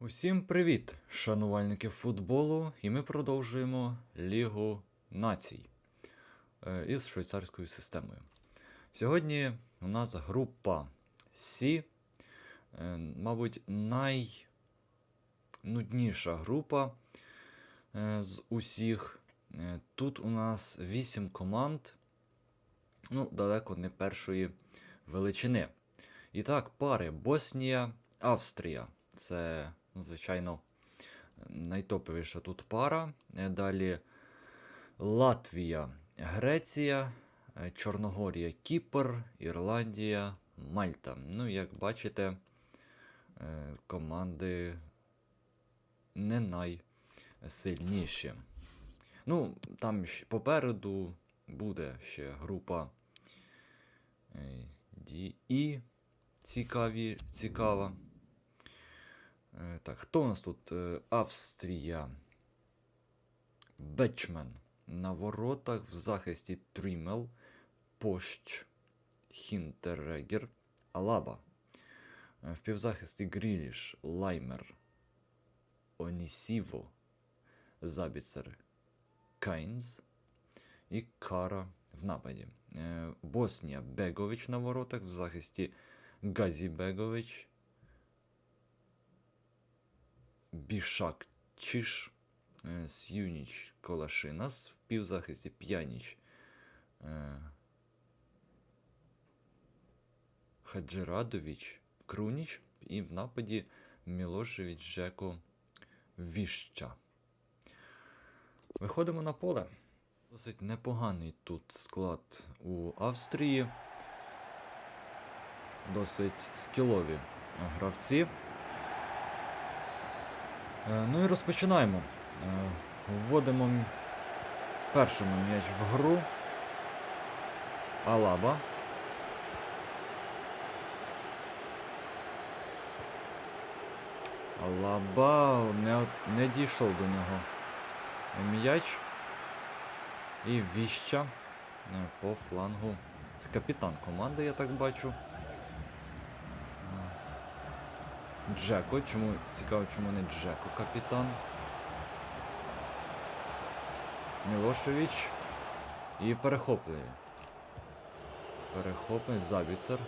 Усім привіт, шанувальники футболу, і ми продовжуємо Лігу націй е, із швейцарською системою. Сьогодні у нас група С, е, мабуть, найнудніша група е, з усіх. Тут у нас 8 команд, ну, далеко не першої величини. І так, пари Боснія, Австрія. Це, звичайно, найтоповіша тут пара. Е, Далі Латвія, Греція, е, Чорногорія, Кіпр, Ірландія, Мальта. Ну, як бачите, е, команди не найсильніші. Ну, там попереду буде ще група і цікаві, цікава. Е, Так, хто у нас тут? Е, Австрія. Бечмен. На воротах в захисті Трімел, Пощ, Хінтерегер, Алаба. Е, В півзахисті Гріліш, Лаймер, Онісіво, Забіцер, Кайнз і Кара в нападі. Боснія Бегович на воротах в захисті Газі Бегович, Бішак Чиш, е, Сюніч Колашинас, в півзахисті П'яніч е, Хаджирадович Круніч і в нападі Мілошевич Жеко Віща. Виходимо на поле. Досить непоганий тут склад у Австрії. Досить скілові гравці. Е, Ну і розпочинаємо. Е, Вводимо першому м'яч в гру. Алаба. Алаба не, не дійшов до нього м'яч. І віща е, по флангу. Це капітан команди, я так бачу. Е, Джеко. Чому цікаво, чому не Джеко капітан? Мілошевич. І перехоплює. Перехоплює Забіцер.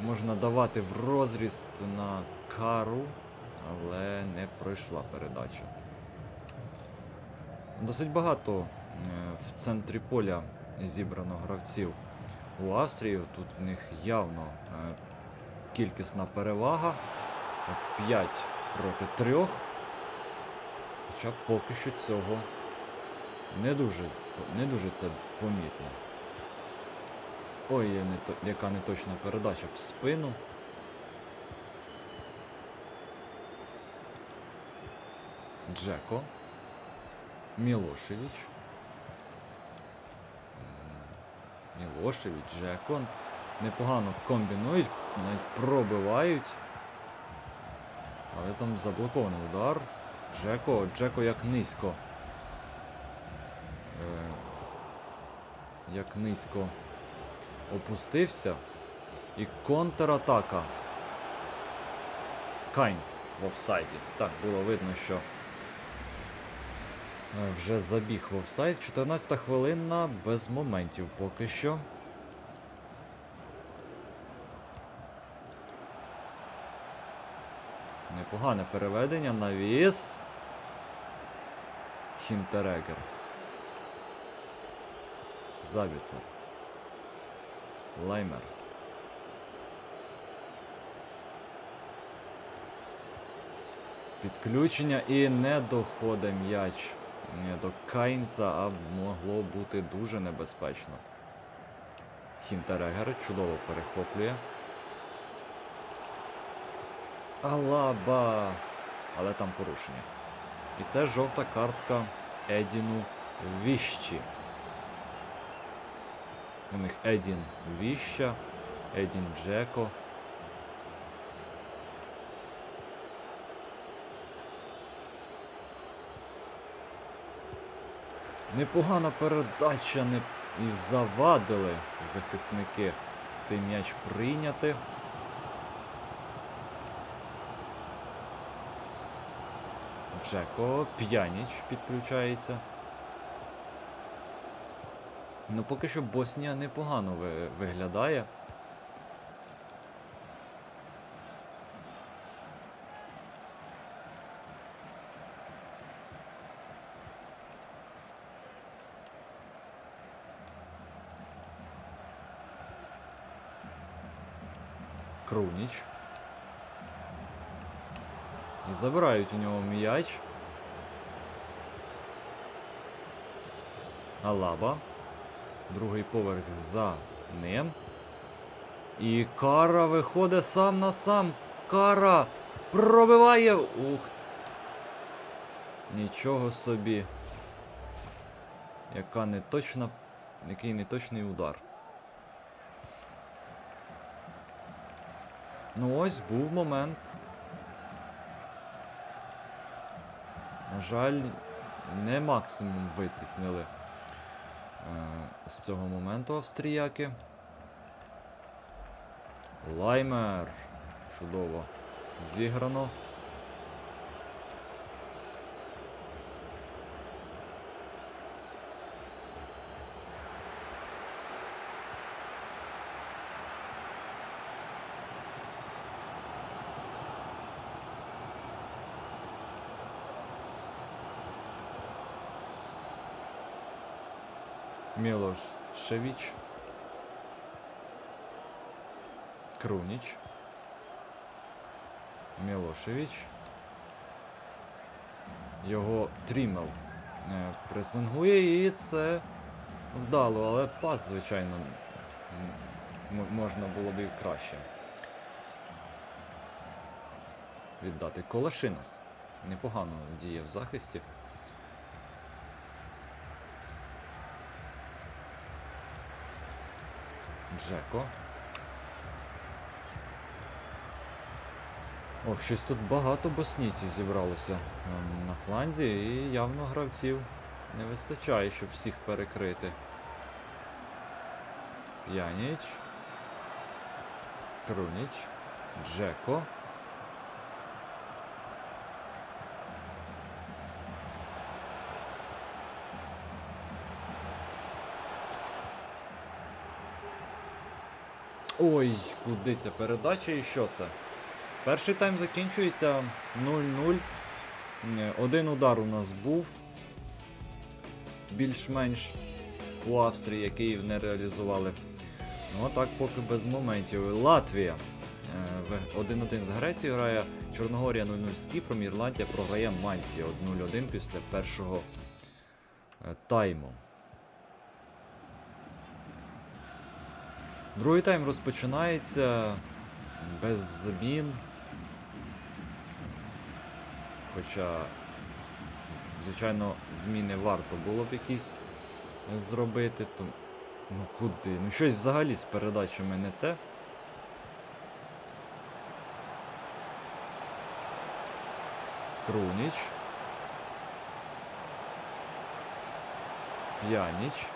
Можна давати в розріз на кару, але не пройшла передача. Досить багато е, в центрі поля зібрано гравців у Австрії. Тут в них явно е, кількісна перевага. 5 проти 3. Хоча поки що цього не дуже, не дуже це помітно. Ой, не то, яка неточна передача в спину. Джеко. Мілошевич. Мілошевич, Джеко. Непогано комбінують, навіть пробивають. Але там заблокований удар. Джеко, Джеко як низько. Е, як низько опустився. І контратака. Кайнс в офсайді. Так, було видно, що Е, Вже забіг в офсайд. 14 хвилина без моментів поки що. Непогане переведення. Навіс. Хінтерегер. Забіцер. Лаймер. Підключення і не доходить м'яч до Кайнса, а могло бути дуже небезпечно. Хінтерегер чудово перехоплює. Алаба! Але там порушення. І це жовта картка Едіну Віщі. У них Едін Віща, Едін Джеко. Непогана передача не... і завадили захисники цей м'яч прийняти. Джеко, П'яніч підключається. Ну, поки що Боснія непогано ви- виглядає. Круніч. Забирають у нього м'яч. Алаба. Другий поверх за ним. І Кара виходить сам на сам. Кара пробиває. Ух. Нічого собі. Яка неточна. Який неточний удар. Ну ось був момент. Жаль, не максимум витіснили е, з цього моменту австріяки. Лаймер. Чудово. Зіграно. Мілош Шевіч. Круніч. Мілошевич. Його Трімел е, пресингує і це вдало, але пас, звичайно, можна було б і краще. Віддати Колашинас. Непогано діє в захисті. Джеко. Ох, щось тут багато боснійців зібралося ем, на фланзі, і явно гравців не вистачає, щоб всіх перекрити. П'яніч. Круніч. Джеко. Ой, куди ця передача і що це? Перший тайм закінчується 0-0. Е, Один удар у нас був. Більш-менш у Австрії, який не реалізували. Ну, а так поки без моментів. Латвія. е, 1-1 з Грецією грає. Чорногорія 0-0 з Кіпром. Ірландія програє Мальті 0-1 після першого е, тайму. Другий тайм розпочинається без змін. Хоча, звичайно, зміни варто було б якісь зробити, то. Ну куди? Ну щось взагалі з передачами не те. Круніч. П'яніч.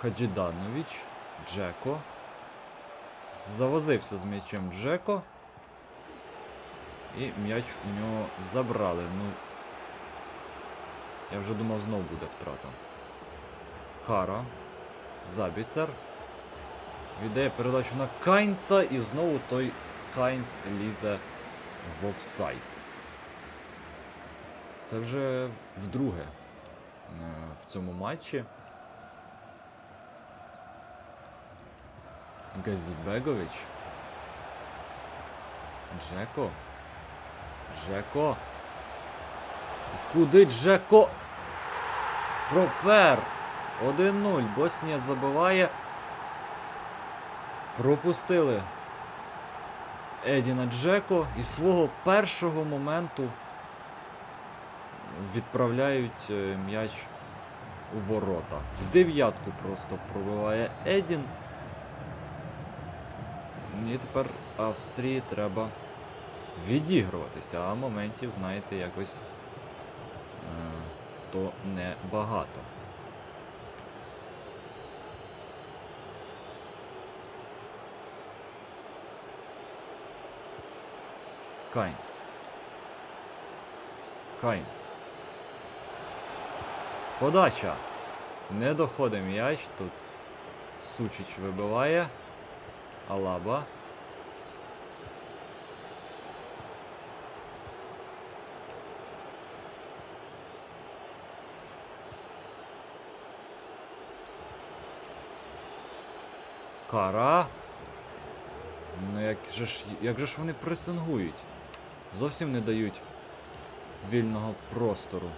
Хаджіданович. Джеко. Завозився з м'ячем Джеко. І м'яч у нього забрали. Ну. Я вже думав, знов буде втрата. Кара. Забіцер. Віддає передачу на Кайнца і знову той Кайнц лізе в офсайд. Це вже вдруге е, в цьому матчі. Газібегович. Джеко. Джеко. Куди Джеко? Пропер. 1-0. Боснія забиває. Пропустили Едіна Джеко і свого першого моменту відправляють е, м'яч у ворота. В дев'ятку просто пробиває Едін. І тепер Австрії треба відігруватися, а моментів, знаєте, якось е, то небагато. Кайнс. Кайнц. Подача. Не доходить м'яч. Тут Сучич вибиває. Алаба. Кара. Ну як же ж, як же ж вони пресингують? Зовсім не дають вільного простору.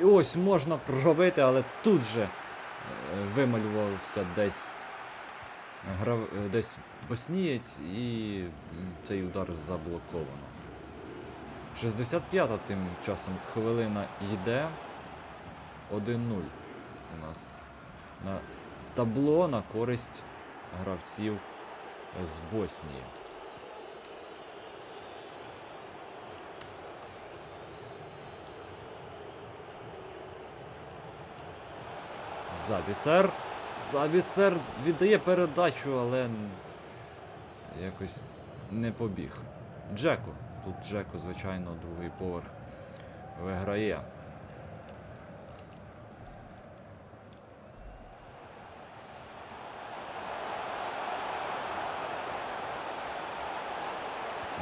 І ось можна пробити, але тут же вималювався десь грав, е, десь боснієць і цей удар заблоковано. 65-та тим часом хвилина йде. 1-0 у нас на табло на користь гравців з Боснії. Забіцер. Забіцер віддає передачу, але якось не побіг. Джеко. Тут Джеко, звичайно, другий поверх виграє.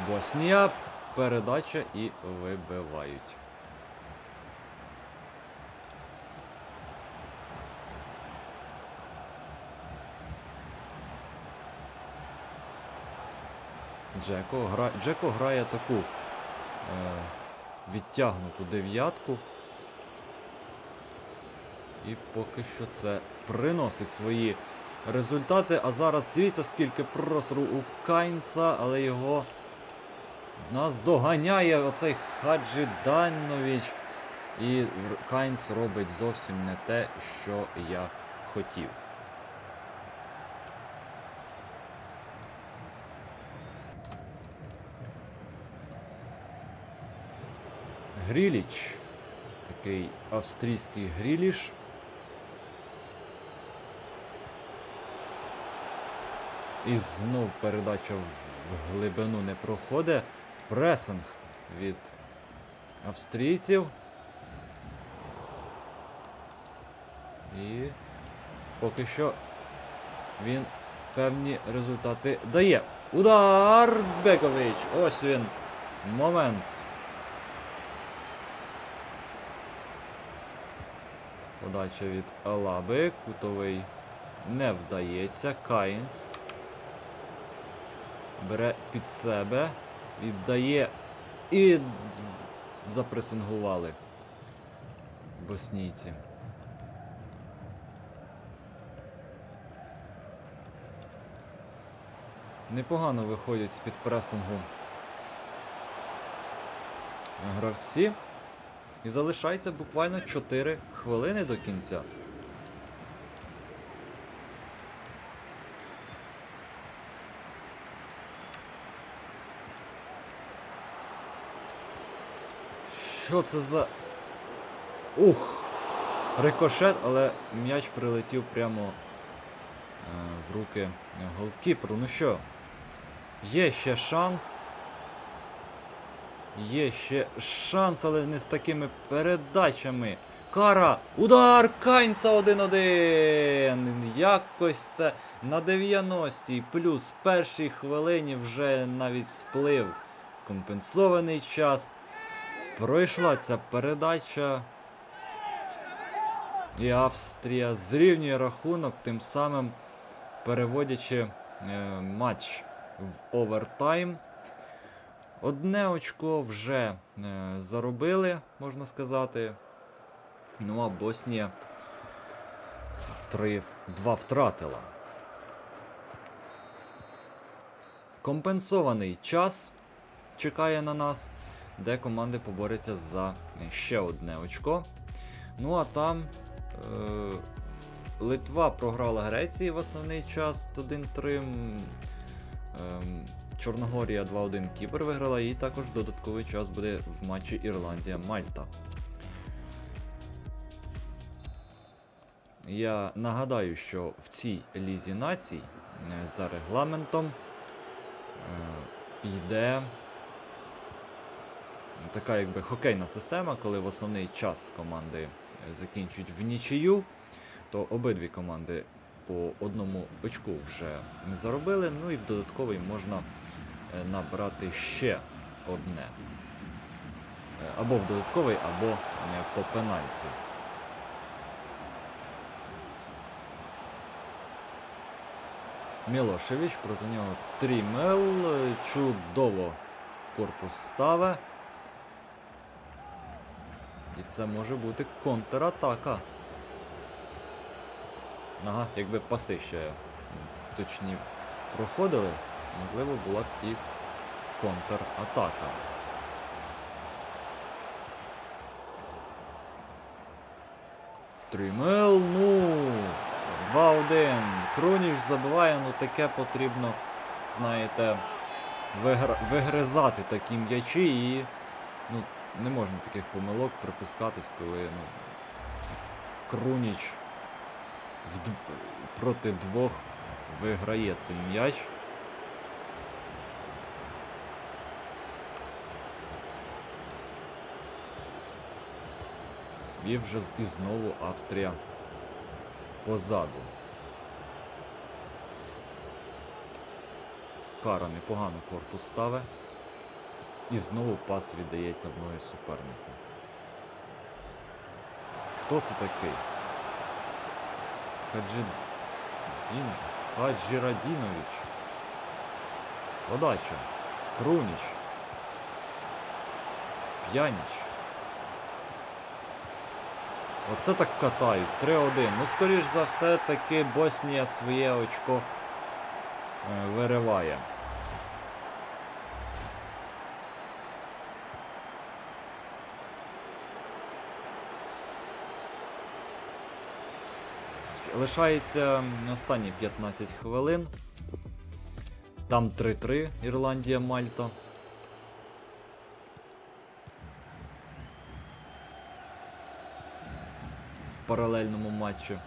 Боснія, передача і вибивають. Джеко, гра... Джеко грає таку е... відтягнуту дев'ятку. І поки що це приносить свої результати. А зараз дивіться, скільки простору у Кайнса, але його нас доганяє оцей Хаджі Данович. І Кайнс робить зовсім не те, що я хотів. Гріліч. Такий австрійський гріліш. І знов передача в глибину не проходить. Пресинг від австрійців. І поки що він певні результати дає. Удар Бекович! Ось він. Момент. Подача від Алаби. Кутовий не вдається. Каїнс. Бере під себе. Віддає. І запресингували. Боснійці. Непогано виходять з-під пресингу гравці. І залишається буквально 4 хвилини до кінця. Що це за. Ух! Рикошет, але м'яч прилетів прямо е, в руки голкіперу. Ну що, є ще шанс. Є ще шанс, але не з такими передачами. Кара! Удар Кайнса 1-1! Якось це на 90-й плюс першій хвилині вже навіть сплив компенсований час. Пройшла ця передача. І Австрія зрівнює рахунок, тим самим переводячи е, матч в овертайм. Одне очко вже е, заробили, можна сказати. Ну а Боснія 3, 2 втратила. Компенсований час чекає на нас, де команди поборються за ще одне очко. Ну а там е, Литва програла Греції в основний час 1-3. м, ем, Чорногорія 2-1 Кіпр виграла, і також додатковий час буде в матчі Ірландія-Мальта. Я нагадаю, що в цій лізі націй е, за регламентом е, йде така якби хокейна система, коли в основний час команди е, закінчують в нічию, то обидві команди по одному очку вже заробили, ну і в додатковий можна е, набрати ще одне. Е, Або в додатковий, або е, по пенальті. Мілошевич проти нього Трімел. Чудово корпус ставе. І це може бути контратака. Ага, якби паси ще точні проходили, можливо, була б і контратака. Трімел, ну. 2-1. Кроніш забиває, ну таке потрібно, знаєте, вигр... вигризати такі м'ячі і. Ну, не можна таких помилок припускатись, коли ну, Круніч вдв... проти двох виграє цей м'яч. І вже і знову Австрія позаду. Кара непогано корпус ставе. І знову пас віддається в ноги супернику. Хто це такий? Хаджидін... Хаджірадінович. Подача. Круніч. П'яніч. Оце так катають. 3-1. Ну, скоріш за все, таки Боснія своє очко е, вириває. Лишається останні 15 хвилин. Там 3-3 Ірландія, Мальта. В паралельному матчі.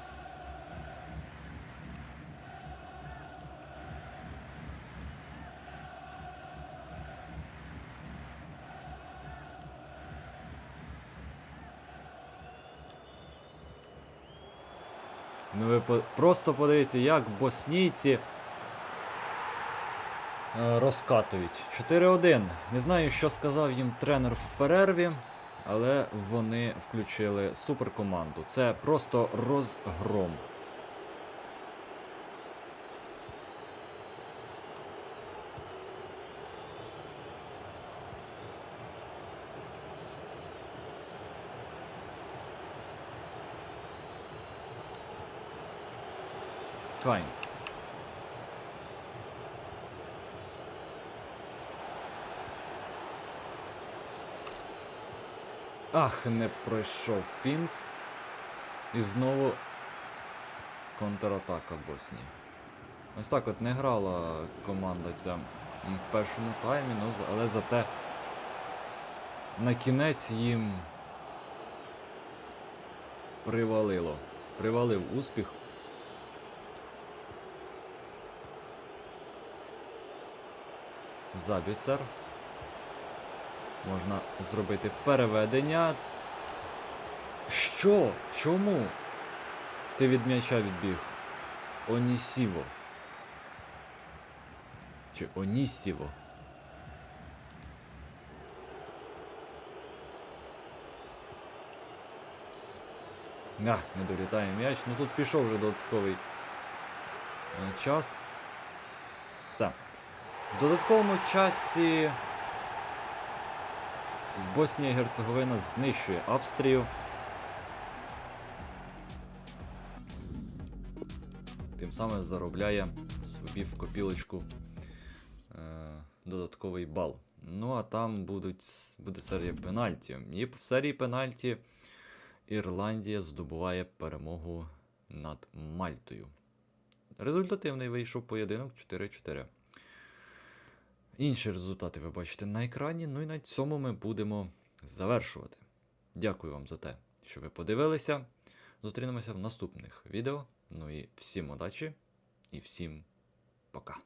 Ну ви просто подивіться, як боснійці е, розкатують. 4-1. Не знаю, що сказав їм тренер в перерві, але вони включили суперкоманду. Це просто розгром. Кайнс. Ах, не пройшов фінт. І знову контратака в Боснії. Ось так от не грала команда ця в першому таймі, ну, але зате на кінець їм привалило. Привалив успіх. Забіцер. Можна зробити переведення. Що? Чому? Ти від м'яча відбіг. Онісіво. Чи Онісіво? А, не долітає м'яч. Ну тут пішов вже додатковий е, час. Все. В додатковому часі Боснія і Герцеговина знищує Австрію. Тим самим заробляє собі в копілочку е, додатковий бал. Ну а там будуть, буде серія пенальті. І в серії пенальті Ірландія здобуває перемогу над Мальтою. Результативний вийшов поєдинок 4-4. Інші результати ви бачите на екрані. Ну і на цьому ми будемо завершувати. Дякую вам за те, що ви подивилися. Зустрінемося в наступних відео. Ну і всім удачі і всім пока.